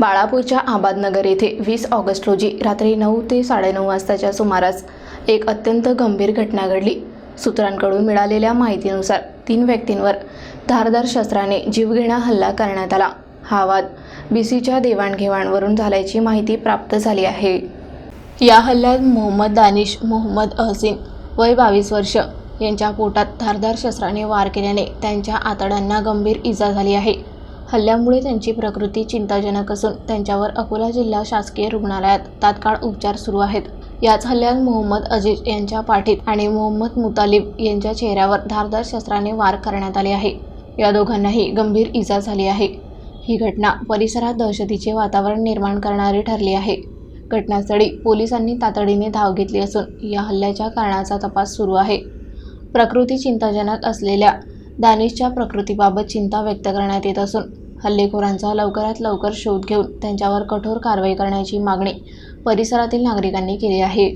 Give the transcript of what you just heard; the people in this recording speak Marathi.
बाळापूरच्या आबादनगर येथे वीस ऑगस्ट रोजी रात्री नऊ ते साडेनऊ वाजताच्या सुमारास एक अत्यंत गंभीर घटना घडली. सूत्रांकडून मिळालेल्या माहितीनुसार तीन व्यक्तींवर धारदार शस्त्राने जीवघेणा हल्ला करण्यात आला. हा वाद बी सीच्या देवाणघेवाणवरून झाल्याची माहिती प्राप्त झाली आहे. या हल्ल्यात मोहम्मद दानिश मोहम्मद अहसिन वय बावीस वर्ष यांच्या पोटात धारदार शस्त्राने वार केल्याने त्यांच्या आतड्यांना गंभीर इजा झाली आहे. हल्ल्यामुळे त्यांची प्रकृती चिंताजनक असून त्यांच्यावर अकोला जिल्हा शासकीय रुग्णालयात तात्काळ उपचार सुरू आहेत. याच हल्ल्यात मोहम्मद अजीज यांच्या पाठीत आणि मोहम्मद मुतालिब यांच्या चेहऱ्यावर धारदार शस्त्राने वार करण्यात आले आहे. या दोघांनाही गंभीर इजा झाली आहे. ही घटना परिसरात दहशतीचे वातावरण निर्माण करणारी ठरली आहे. घटनास्थळी पोलिसांनी तातडीने धाव घेतली असून या हल्ल्याच्या कारणाचा तपास सुरू आहे. प्रकृती चिंताजनक असलेल्या दानिशच्या प्रकृतीबाबत चिंता व्यक्त करण्यात येत असून हल्लेखोरांचा लवकरात लवकर शोध घेऊन त्यांच्यावर कठोर कारवाई करण्याची मागणी परिसरातील नागरिकांनी केली आहे.